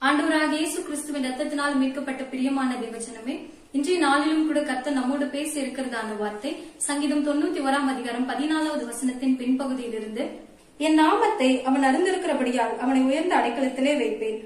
ஆண்டவராக இயேசு கிறிஸ்துவின் ரத்தத்தினால் மீட்கப்பட்ட பிரியமான தேவஜனமே இன்றைய நாளிலும் கூட கர்த்த நம்மோடு பேசி இருக்கிறதான வார்த்தை சங்கீதம் தொண்ணூத்தி ஓராம் அதிகாரம் பதினாலாவது வசனத்தின் பின்பகுதியிலிருந்து என் நாமத்தை அவன் அறிந்திருக்கிறபடியால் அவனை உயர்ந்த அடைக்கலத்திலே வைப்பேன்.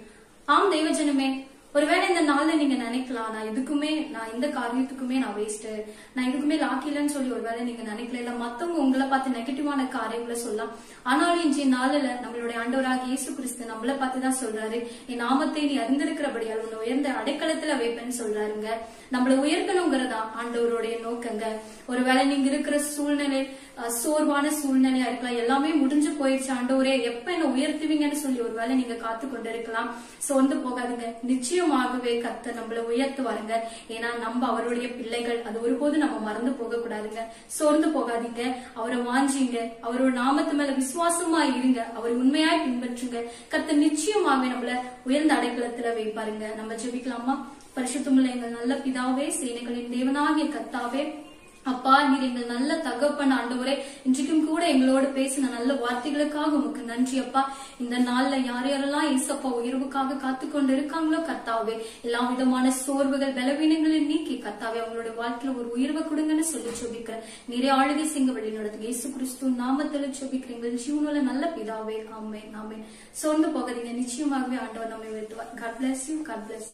ஆம் தெய்வஜனமே ஒருவேளை இந்த நாள்ல நீங்க நினைக்கலாம் நான் எதுக்குமே நான் எந்த காரியத்துக்குமே நான் வேஸ்ட் நான் எதுக்குமே லாக்கிலன்னு சொல்லி ஒருவேளை நீங்க நினைக்கல. இல்ல மத்தவங்க உங்களை பார்த்து நெகட்டிவான காரியங்களை சொல்லலாம். ஆனாலும் இன்றைய நாளில நம்மளுடைய ஆண்டவராக இயேசு கிறிஸ்து நம்மள பார்த்து தான் சொல்றாரு என் நாமத்தை நீ அறிந்திருக்கிறபடியால் உன்னை உயர்ந்த அடைக்கலத்துல வைப்பேன்னு சொல்றாருங்க. நம்மள உயர்த்தணுங்கிறதா ஆண்டவருடைய நோக்கங்க. ஒருவேளை நீங்க இருக்கிற சூழ்நிலை சோர்வான சூழ்நிலையா இருக்கலாம். எல்லாமே முடிஞ்சு போயிடுச்சு ஆண்டவரே. எப்ப என்ன உயர்த்துவீங்கன்னு சொல்லி ஒரு வேலை நீங்க காத்து கொண்டிருக்கலாம் சோர்ந்து போகாதுங்க. நிச்சயமாகவே கத்த நம்மள உயர்த்துவாருங்க. ஏன்னா நம்ம அவருடைய பிள்ளைகள். அது ஒருபோது நம்ம மறந்து போக கூடாதுங்க சோர்ந்து போகாதீங்க. அவரை வாஞ்சிங்க. அவரோட நாமத்து மேல விசுவாசமா இருங்க. அவரை உண்மையாய் பின்பற்றுங்க. கத்த நிச்சயமாகவே நம்மள உயர்ந்த அடைக்கலத்துல வைப்பாருங்க. நம்ம ஜெபிக்கலாமா? பரிசுத்தமுள்ள எங்கள் நல்ல பிதாவே சேனைகளின் தேவனாகிய கத்தாவே அப்பா நீர் எங்கள் நல்ல தகப்பன் ஆண்டவரே இன்றைக்கும் கூட எங்களோடு பேசின நல்ல வார்த்தைகளுக்காக உமக்கு நன்றி அப்பா. இந்த நாள்ல யார் யாரெல்லாம் இசப்பா உயர்வுக்காக காத்து கொண்டு இருக்காங்களோ கத்தாவே எல்லா விதமான சோர்வுகள் பலவீனங்களை நீக்கி கத்தாவே அவங்களோட வாழ்க்கையில ஒரு உயர்வை கொடுங்கன்னு சொல்லி சொபிக்கிறேன் நிறைய ஆளுகை சிங்க வழி நடத்துங்க இயேசு கிறிஸ்து நாமத்துல ஜெபிக்கிறேன். எங்கள் ஜீவனுள்ள நல்ல பிதாவே ஆமே ஆமே சோர்ந்து போகாதீங்க. நிச்சயமாகவே ஆண்டவர் நம்மை உயர்த்துவார் God bless you God bless